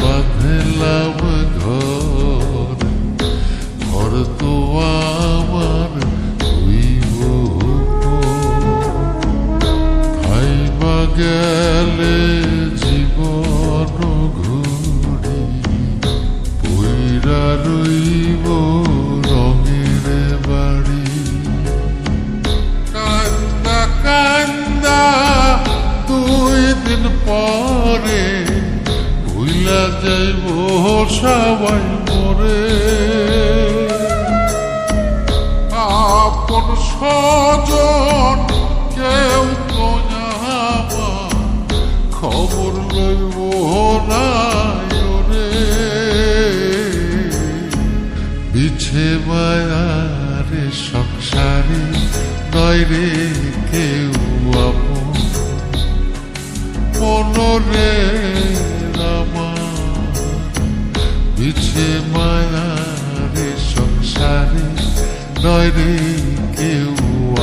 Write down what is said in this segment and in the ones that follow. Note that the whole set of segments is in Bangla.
বাঁধলাম ঘর। ঘর তো আমার হইব খাইবা গেলে ভুইলা যাইব সবাই মরে আপন স্বজন কেউ তো খবর লইব না রে বিছে মায়ারে সংসারে নয় রে কেউ আপন। মনরে বিছে মায়ারে সংসারে নয় রে কেউ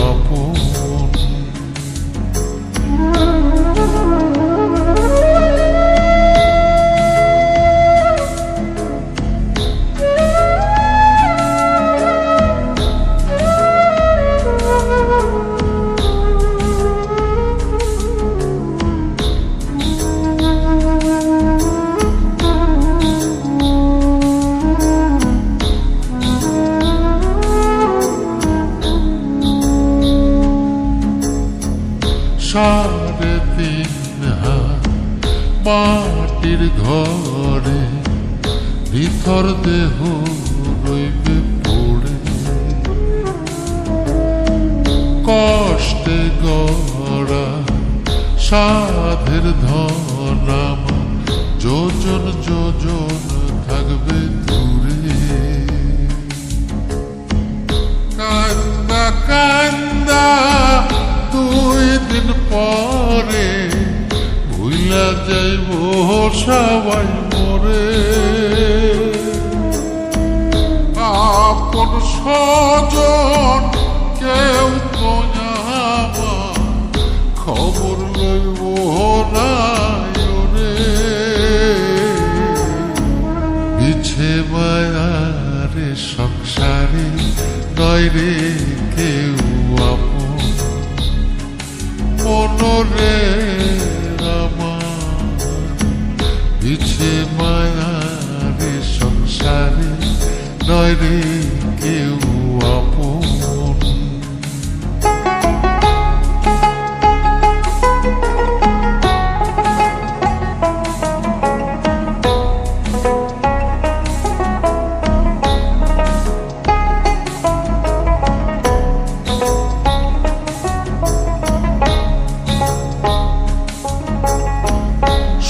আপন। সাড়ে তিন মাটির ঘরে ভিতর দেহ রইবে পড়ে। কষ্টে গড়া সাধের ধন যোজন যোজন থাকবে দূরে। যাইব সবাই মরে। আপন স্বজন কেউ তো খবর লইব না রে। বিছে মায়ারে সংসারে নয় কেউ আপন। মনরে রে কেউ আপন।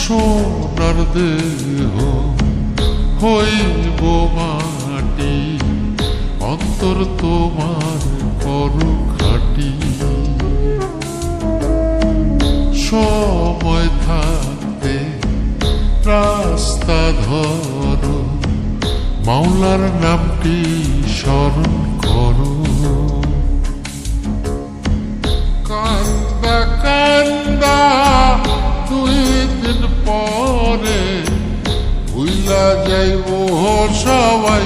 সোনার দেহ হইব মাটি অন্তর তোমার করু খাটি সময় থাকতে রাস্তা ধরো, মাওলার নামটি স্মরণ করো। কান্দা কান্দা, দুই দিন পরে ভুইলা যাইব সবাই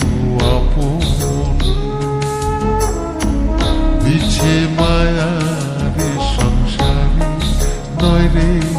রে কেউ